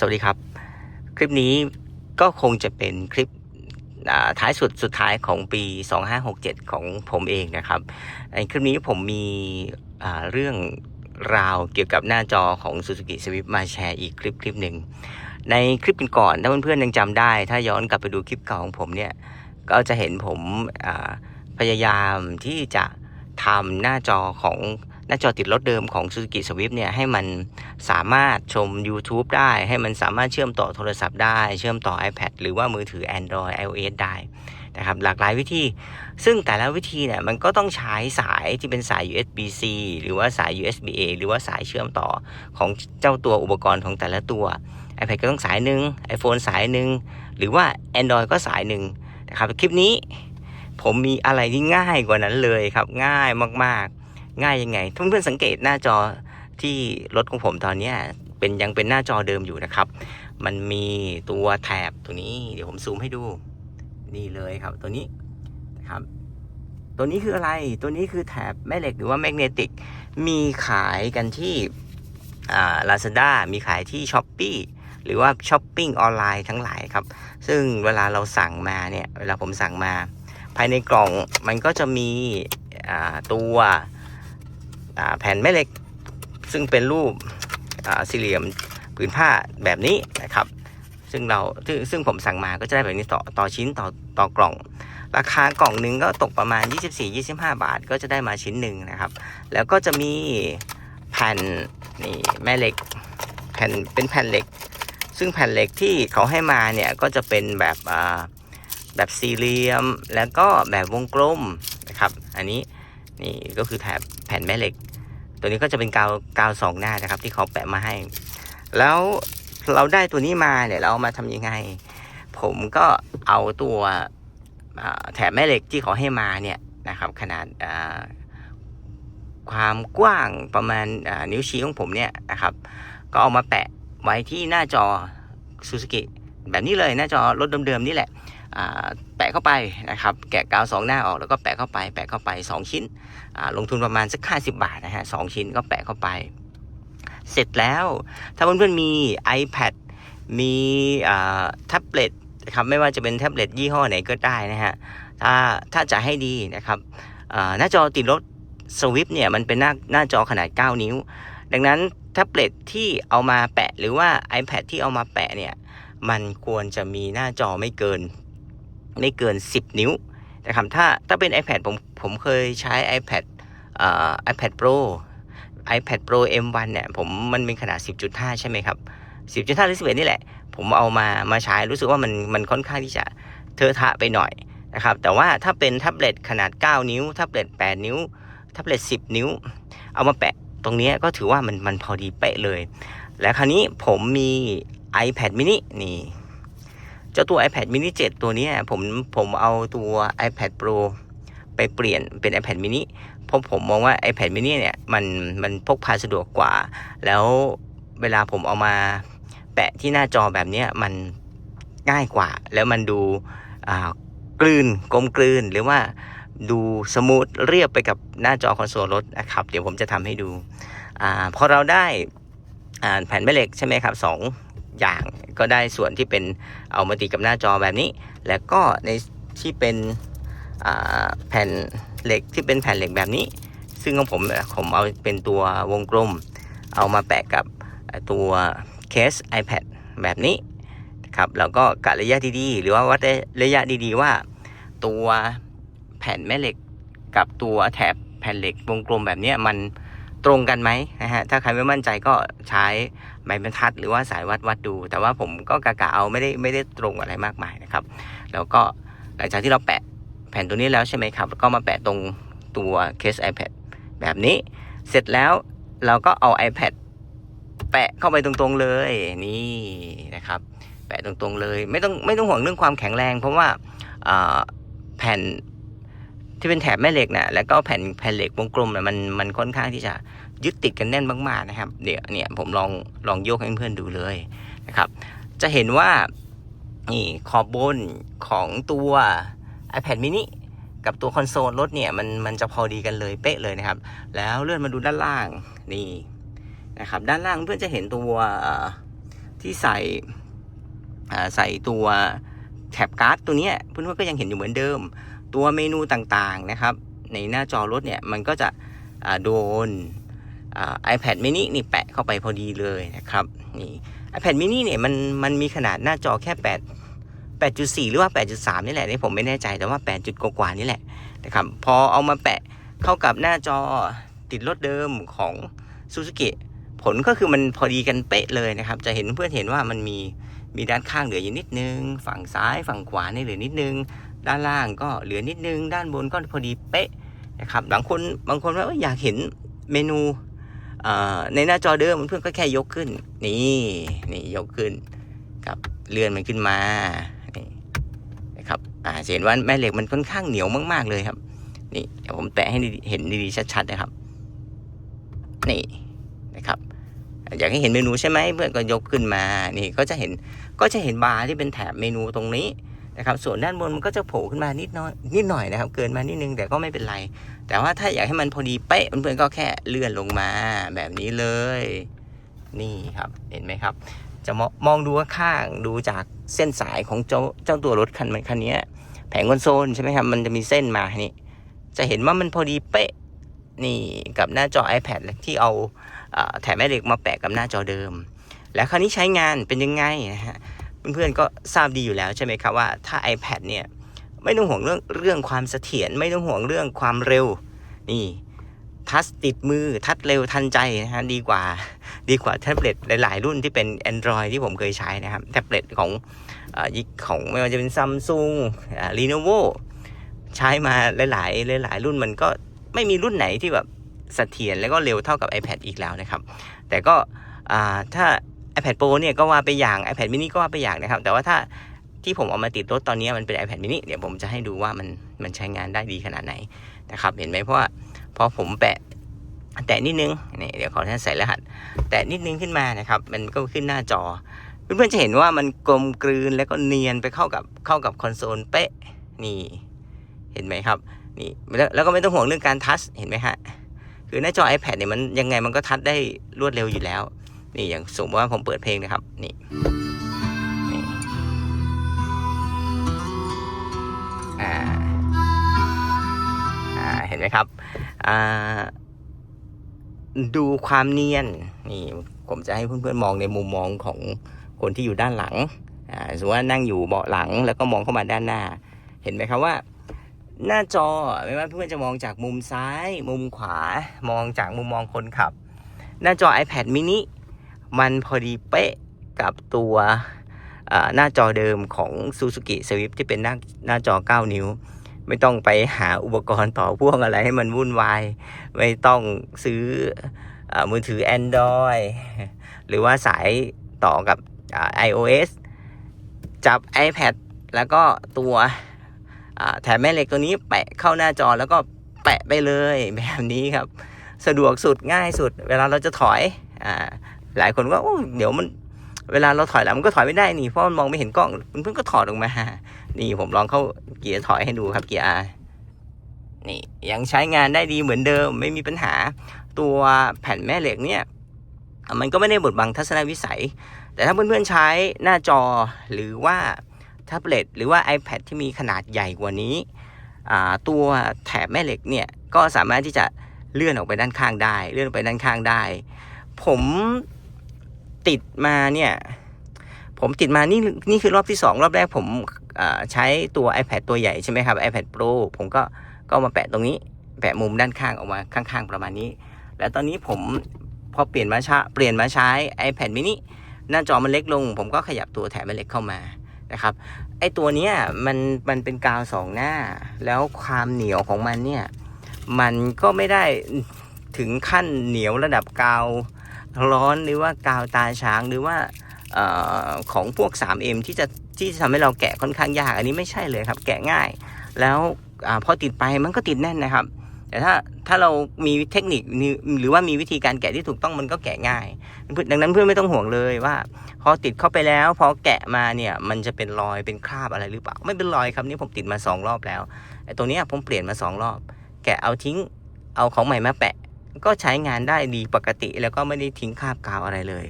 สวัสดีครับ คลิปนี้ก็คงจะเป็นคลิปท้ายสุดสุดท้ายของปี 2567 ของผมเองนะครับในคลิปนี้ผมมีเรื่องราวเกี่ยวกับหน้าจอของ Suzuki Swift มาแชร์อีกคลิปคลิปหนึ่ง ในคลิปก่อนถ้าเพื่อนๆยังจำได้ ถ้าย้อนกลับไปดูคลิปเก่าของผมเนี่ย ก็จะเห็นผมพยายามที่จะทำหน้าจอของ หน้าจอติดรถเดิมของ Suzuki Swift เนี่ยให้มันสามารถชม YouTube ได้ ให้มันสามารถเชื่อมต่อโทรศัพท์ได้ เชื่อมต่อ iPad หรือว่ามือถือ Android iOS ได้นะครับหลากหลายวิธี ซึ่งแต่ละวิธีเนี่ยมันก็ต้องใช้สายที่เป็นสาย USB-C หรือว่าสาย USB-A หรือว่าสายเชื่อมต่อของเจ้าตัวอุปกรณ์ของแต่ละตัว iPad ก็ต้องสายหนึ่ง iPhone สายหนึ่ง หรือว่า Android ก็สายหนึ่งนะครับคลิปนี้ผมมีอะไรที่ง่ายกว่านั้นเลยครับง่ายมาก ง่ายยังไงทุกเพื่อนๆสังเกตหน้าจอที่รถของผมตอนนี้เป็นยังเป็นหน้าจอเดิมอยู่นะครับ มันมีตัวแถบตัวนี้ เดี๋ยวผมซูมให้ดู นี่เลยครับ ตัวนี้นะครับ ตัวนี้คืออะไร ตัวนี้คือแถบแม่เหล็กหรือว่าแมกเนติก มีขายกันที่อ่า Lazada มีขายที่ s h อ p e e หรือว่าช้อปปิ้งออนไลน์ทั้งหลายครับ ซึ่งเวลาเราสั่งมาเนี่ย เวลาผมสั่งมา ภายในกล่องมันก็จะมีตัว แผ่นแม่เหล็ก ซึ่งเป็นรูปสี่เหลี่ยมผืนผ้าแบบนี้นะครับ ซึ่งเราซึ่งซึ่งผมสั่งมาก็จะได้แบบนี้ต่อต่อชิ้นต่อต่อกล่อง ราคากล่องหนึ่งก็ตกประมาณ 24-25 บาท ก็จะได้มาชิ้นหนึ่งนะครับ แล้วก็จะมีแผ่นนี่แม่เหล็กแผ่นเป็นแผ่นเหล็ก ซึ่งแผ่นเหล็กที่เขาให้มาเนี่ยก็จะเป็นแบบแบบสี่เหลี่ยม แล้วก็แบบวงกลมนะครับ อันนี้นี่ก็คือแถบแผ่นแม่เหล็ก ตัวนี้ก็จะเป็นกาวกาวสองหน้านะครับ ที่เขาแปะมาให้ แล้วเราได้ตัวนี้มาเนี่ยเราเอามาทำยังไง ผมก็เอาตัวแถบแม่เหล็กที่เขาให้มาเนี่ยนะครับ ขนาดความกว้างประมาณนิ้วชี้ของผมเนี่ยนะครับ ก็เอามาแปะไว้ที่หน้าจอ Suzuki แบบนี้เลยหน้าจอรถเดิมๆนี่แหละ แปะเข้าไปนะครับ แกะกาวสองหน้าออกแล้วก็แปะเข้าไปแปะเข้าไป 2 ชิ้น ลงทุนประมาณสัก50บาทนะฮะสองชิ้นก็แปะเข้าไป เสร็จแล้ว ถ้าเพื่อนๆมี iPad มีแท็บเล็ตนะครับไม่ว่าจะเป็นแท็บเล็ตยี่ห้อไหนก็ได้นะฮะถ้าถ้าจะให้ดีนะครับหน้าจอติดรถสวิฟเนี่ยมันเป็นหน้าหน้าจอขนาด 9 นิ้ว ดังนั้นแท็บเล็ตที่เอามาแปะหรือว่า iPad ที่เอามาแปะเนี่ยมันควรจะมีหน้าจอไม่เกิน ไม่เกิน 10 นิ้วนะครับถ้าถ้าเป็น iPad ผมผมเคยใช้ iPad อ่า iPad Pro iPad Pro M1 เนี่ยผมมันเป็นขนาด 10.5 ใช่ไหมครับ 10.5 หรือ 11 นี่แหละ ผมเอามามาใช้รู้สึกว่ามันมันค่อนข้างที่จะเทอะทะไปหน่อยนะครับแต่ว่าถ้าเป็นแท็บเล็ตขนาด 9 นิ้วแท็บเล็ต 8 นิ้วแท็บเล็ต 10 นิ้ว เอามาแปะตรงนี้ก็ถือว่ามันมันพอดีเป๊ะเลย และคราวนี้ผมมี iPad mini นี่ จ้าตัว iPad mini 7 ตัวนี้ผมผมเอาตัว iPad Pro ไปเปลี่ยนเป็น iPad mini เพราะผมมองว่า iPad mini เนี่ยมันมันพกพาสะดวกกว่า แล้วเวลาผมเอามาแปะที่หน้าจอแบบนี้มันง่ายกว่า แล้วมันดูกลืนกลมกลืนหรือว่าดูสมูทเรียบไปกับหน้าจอคอนโซลรถนะครับ เดี๋ยวผมจะทำให้ดูอพอเราได้แผ่นแม่เหล็กใช่ไหมครับสอง อย่างก็ได้ส่วนที่เป็นเอามาติดกับหน้าจอแบบนี้ แล้วก็ในที่เป็นแผ่นเหล็กที่เป็นแผ่นเหล็กแบบนี้ ซึ่งของผมผมเอาเป็นตัววงกลม เอามาแปะกับตัวเคส iPad แบบนี้ครับแล้วก็กะระยะดีๆ หรือว่าวัดระยะดีๆว่า ตัวแผ่นแม่เหล็กกับตัวแถบแผ่นเหล็กวงกลมแบบนี้มันตรงกันไหมนะฮะถ้าใครไม่มั่นใจก็ใช้ ไม้บรรทัด หรือว่าสายวัดวัดดู แต่ว่าผมก็กะกะเอาไม่ได้ไม่ได้ตรงอะไรมากมายนะครับ แล้วก็หลังจากที่เราแปะแผ่นตัวนี้แล้วใช่ไหมครับ ก็มาแปะตรงตัวเคส iPad แบบนี้ เสร็จแล้วเราก็เอา iPad แปะเข้าไปตรงๆเลยนี่นะครับ แปะตรงๆเลย ไม่ต้องไม่ต้องห่วงเรื่องความแข็งแรง เพราะว่าแผ่น ที่เป็นแถบแม่เหล็กนะแล้วก็แผ่นแผ่นเหล็กวงกลมนี่ยมันมันค่อนข้างที่จะยึดติดกันแน่นมากๆนะครับ เดี๋ยวเนี่ยผมลองลองโยกให้เพื่อนดูเลยนะครับ จะเห็นว่านี่ขอบบนของตัว iPad mini กับตัวคอนโซลรถเนี่ยมันมันจะพอดีกันเลยเป๊ะเลยนะครับ แล้วเลื่อนมาดูด้านล่างนี่นะครับ ด้านล่างเพื่อนจะเห็นตัวที่ใส่ใส่ตัวแท็บการ์ดตัวนี้เพื่อนๆก็ยังเห็นอยู่เหมือนเดิม ตัวเมนูต่างๆนะครับ ในหน้าจอรถเนี่ยมันก็จะโดนอ่า iPad mini นี่แปะเข้าไปพอดีเลยนะครับนี่ iPad mini เนี่ยมันมันมีขนาดหน้าจอแค่ 8 8.4 หรือว่า 8.3 นี่แหละนี่ผมไม่แน่ใจแต่ว่า 8 จุดกว่านี่แหละนะครับพอเอามาแปะเข้ากับหน้าจอติดรถเดิมของ Suzuki ผลก็คือมันพอดีกันเป๊ะเลยนะครับ จะเห็นเพื่อนเห็นว่ามันมีมีด้านข้างเหลืออยู่นิดนึง ฝั่งซ้ายฝั่งขวานี่เหลือนิดนึง ด้านล่างก็เหลือนิดนึง ด้านบนก็พอดีเป๊ะนะครับบางคนบางคนว่าอยากเห็นเมนูในหน้าจอเดิมเพื่อนก็แค่ยกขึ้น นี่นี่ยกขึ้นครับเลื่อนมันขึ้นมานี่นะครับอ่าเห็นว่าแม่เหล็กมันค่อนข้างเหนียวมาก ๆ เลยครับ นี่เดี๋ยวผมแตะให้เห็นดีๆชัดๆนะครับ นี่นะครับอยากให้เห็นเมนูใช่ไหมเพื่อนก็ยกขึ้นมา นี่ก็จะเห็นก็จะเห็นบาร์ที่เป็นแถบเมนูตรงนี้ นะครับ ส่วนด้านบนมันก็จะโผล่ขึ้นมานิดน้อยนิดหน่อยนะครับ เกินมานิดนึงแต่ก็ไม่เป็นไร แต่ว่าถ้าอยากให้มันพอดีเป๊ะเพื่อนๆก็แค่เลื่อนลงมาแบบนี้เลย นี่ครับเห็นไหมครับ จะมองมองดูข้างดูจากเส้นสายของเจ้าเจ้าตัวรถคันคันนี้แผงคอนโซลใช่ไหมครับ มันจะมีเส้นมานี่ จะเห็นว่ามันพอดีเป๊ะนี่กับหน้าจอ iPad ที่เอาแถมแม่เหล็กมาแปะกับหน้าจอเดิม แล้วคราวนี้ใช้งานเป็นยังไงนะฮะ เพื่อนๆก็ทราบดีอยู่แล้วใช่ไหมครับว่าถ้า iPad เนี่ยไม่ต้องห่วงเรื่องเรื่องความเสถียรไม่ต้องห่วงเรื่องความเร็วนี่ทัชติดมือทัชเร็วทันใจนะฮะดีกว่าดีกว่าแท็บเล็ตหลาย ๆ รุ่นที่เป็น Android ที่ผมเคยใช้นะครับแท็บเล็ตของอ่อยิของไม่ว่าจะเป็นซัมซุงลีโนโวใช้มาหลาย ๆ หลาย ๆ รุ่นมันก็ไม่มีรุ่นไหนที่แบบเสถียรแล้วก็เร็วเท่ากับ iPad อีกแล้วนะครับ แต่ก็อ่าถ้า iPad Pro เนี่ยก็ว่าไปอย่าง iPad mini ก็ว่าไปอย่างนะครับ แต่ว่าถ้าที่ผมเอามาติดรถตอนนี้มันเป็น iPad mini เดี๋ยวผมจะให้ดูว่ามันมันใช้งานได้ดีขนาดไหนนะครับ เห็นไหมเพราะว่าพอผมแปะแตะนิดนึงนี่เดี๋ยวขอท่านใส่รหัส แตะนิดนึงขึ้นมานะครับ มันก็ขึ้นหน้าจอ เพื่อนๆจะเห็นว่ามันกลมกลืนแล้วก็เนียนไปเข้ากับเข้ากับคอนโซลเป๊ะนี่เห็นไหมครับนี่แล้วแล้วก็ไม่ต้องห่วงเรื่องการทัชเห็นไหมฮะคือหน้าจอ iPad เนี่ยมันยังไงมันก็ทัชได้รวดเร็วอยู่แล้ว นี่อย่างสมมติว่าผมเปิดเพลงนะครับ นี่นี่าเห็นไหมครับ ดูความเนียน นี่ผมจะให้เพื่อนๆมองในมุมมองของคนที่อยู่ด้านหลังสมมติว่านั่งอยู่เบาะหลังแล้วก็มองเข้ามาด้านหน้า เห็นไหมครับว่า หน้าจอไม่ว่าเพื่อนจะมองจากมุมซ้าย มุมขวา มองจากมุมมองคนขับ หน้าจอ iPad mini มันพอดีเป๊ะกับตัวหน้าจอเดิมของ Suzuki Swift ที่เป็นหน้าหน้าจอ 9 นิ้ว ไม่ต้องไปหาอุปกรณ์ต่อพ่วงอะไรให้มันวุ่นวาย ไม่ต้องซื้ออมือถือ Android หรือว่าสายต่อกับอ่า iOS จับ iPad แล้วก็ตัวแถมแม่เหล็กตัวนี้แปะเข้าหน้าจอแล้วก็แปะไปเลยแบบนี้ครับ สะดวกสุดง่ายสุด เวลาเราจะถอยอ่า หลายคนก็เดี๋ยวมันเวลาเราถอยหลังมันก็ถอยไม่ได้นี่เพราะมันมองไม่เห็นกล้องเพื่อนก็ถอดออกมา นี่ผมลองเข้าเกียร์ถอยให้ดูครับเกียร์นี่ยังใช้งานได้ดีเหมือนเดิมไม่มีปัญหา ตัวแผ่นแม่เหล็กเนี่ยมันก็ไม่ได้บดบังทัศนวิสัย แต่ถ้าเพื่อนๆใช้หน้าจอหรือว่าแท็บเล็ตหรือว่า iPad ที่มีขนาดใหญ่กว่านี้ ตัวแถบแม่เหล็กเนี่ยก็สามารถที่จะเลื่อนออกไปด้านข้างได้ เลื่อนไปด้านข้างได้ ผม ติดมาเนี่ยผมติดมานี่นี่คือรอบที่สองรอบแรกผมใช้ตัว iPad ตัวใหญ่ใช่ไหมครับ iPad Pro ผมก็ก็มาแปะตรงนี้ แปะมุมด้านข้างออกมาข้างๆ ประมาณนี้ แล้วตอนนี้ผมพอเปลี่ยนมาใช้เปลี่ยนมาใช้ iPad mini หน้าจอมันเล็กลง ผมก็ขยับตัวแถมแม่เล็กเข้ามานะครับไอตัวเนี้ยมันมันเป็นกาวสองหน้า แล้วความเหนียวของมันเนี่ยมันก็ไม่ได้ถึงขั้นเหนียวระดับกาว ร้อนหรือว่ากาวตาช้างหรือว่าออของพวก 3M ที่จะที่จะทำให้เราแกะค่อนข้างยาก อันนี้ไม่ใช่เลยครับ แกะง่าย แล้วอพอติดไปมันก็ติดแน่นนะครับ แต่ถ้าถ้าเรามีเทคนิคมีหรือว่ามีวิธีการแกะที่ถูกต้องมันก็แกะง่าย ดังนั้นเพื่อนไม่ต้องห่วงเลยว่า พอติดเข้าไปแล้วพอแกะมาเนี่ยมันจะเป็นรอยเป็นคราบอะไรหรือเปล่า ไม่เป็นรอยครับนี่ผมติดมาสองรอบแล้วไอ้ตัวนี้ผมเปลี่ยนมาสองรอบ แกะเอาทิ้งเอาของใหม่มาแปะ ก็ใช้งานได้ดีปกติ แล้วก็ไม่ได้ทิ้งคราบกาวอะไรเลย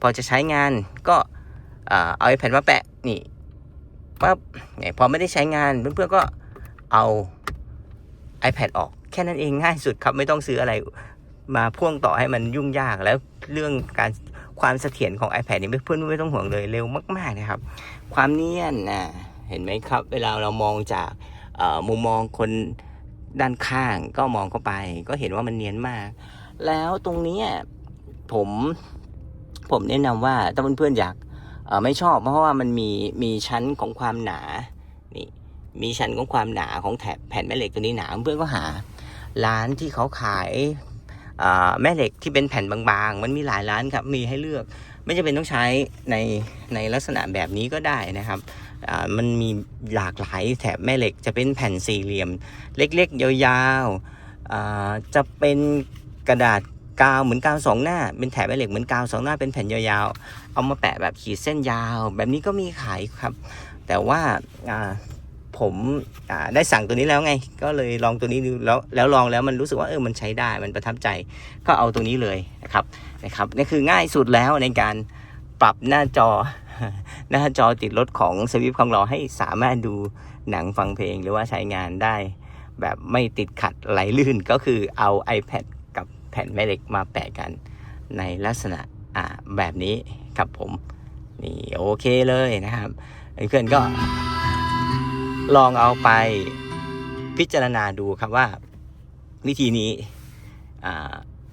พอจะใช้งานก็เอาเอา iPad มาแปะนี่ปั๊บเนี่ยพอไม่ได้ใช้งานเพื่อนๆก็เอา iPad ออก แค่นั้นเองง่ายสุดครับไม่ต้องซื้ออะไรมาพ่วงต่อให้มันยุ่งยากแล้วเรื่องการความเสถียรของ iPad นี่เพื่อนๆไม่ต้องห่วงเลยเร็วมากๆนะครับ ความเนียนนะเห็นไหมครับ เวลาเรามองจากมุมมองคน ด้านข้างก็มองเข้าไป ก็เห็นว่ามันเนียนมาก แล้วตรงนี้ผมผมแนะนำว่าถ้าเพื่อนๆอยากไม่ชอบ เพราะว่ามันมีมีชั้นของความหนานี่มีชั้นของความหนาของแถบแผ่นแม่เหล็กตัวนี้หนาเพื่อนก็หา ร้านที่เขาขายาแม่เหล็กที่เป็นแผ่นบางๆ มันมีหลายร้านครับมีให้เลือก ไม่จำเป็นต้องใช้ในในลักษณะแบบนี้ก็ได้นะครับ มันมีหลากหลายแถบแม่เหล็ก จะเป็นแผ่นสี่เหลี่ยม เล็กๆ ยาวๆจะเป็นกระดาษกาวเหมือนกาวสองหน้า เป็นแถบแม่เหล็กเหมือนกาวสองหน้าเป็นแผ่นยาวๆ เอามาแปะแบบขีดเส้นยาว แบบนี้ก็มีขายครับ แต่ว่าผมได้สั่งตัวนี้แล้วไง ก็เลยลองตัวนี้ดูแล้วแล้วลองแล้วมันรู้สึกว่าเออมันใช้ได้มันประทับใจ ก็เอาตัวนี้เลยนะครับนะครับนี่คือง่ายสุดแล้วในการปรับหน้าจอ หน้าจอติดรถของสวิฟของเราให้สามารถดูหนังฟังเพลงหรือว่าใช้งานได้ แบบไม่ติดขัดไหลลื่นก็คือเอา iPad กับแผ่นแม่เหล็กมาแปะกัน ในลักษณะอ่าแบบนี้ครับผม นี่โอเคเลยนะครับเพื่อนๆก็ลองเอาไปพิจารณาดูครับว่าวิธีนี้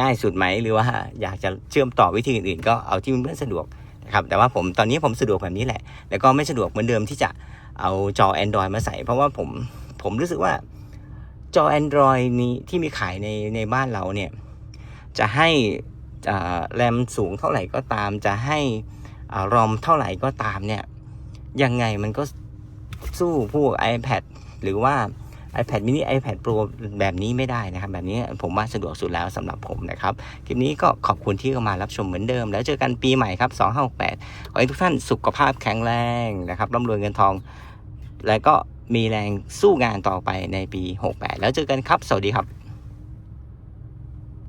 ง่ายสุดไหมหรือว่าอยากจะเชื่อมต่อวิธีอื่นๆ ก็เอาที่เพื่อนสะดวก นะครับแต่ว่าผมตอนนี้ผมสะดวกแบบนี้แหละ แล้วก็ไม่สะดวกเหมือนเดิมที่จะเอาจอ Android มาใส่ เพราะว่าผมผมรู้สึกว่าจอ Android นี้ที่มีขายในในบ้านเราเนี่ยจะให้แรมสูงเท่าไหร่ก็ตาม จะให้รอมเท่าไหร่ก็ตามเนี่ยยังไงมันก็สู้พวก iPad หรือว่า iPad mini iPad Pro แบบนี้ไม่ได้นะครับ แบบนี้ผมว่าสะดวกสุดแล้วสำหรับผมนะครับ คลิปนี้ก็ขอบคุณที่เข้ามารับชมเหมือนเดิม แล้วเจอกันปีใหม่ครับ 2568 ขอให้ทุกท่านสุขภาพแข็งแรงนะครับร่ำรวยเงินทอง และก็มีแรงสู้งานต่อไปในปี 68 แล้วเจอกันครับ สวัสดีครับ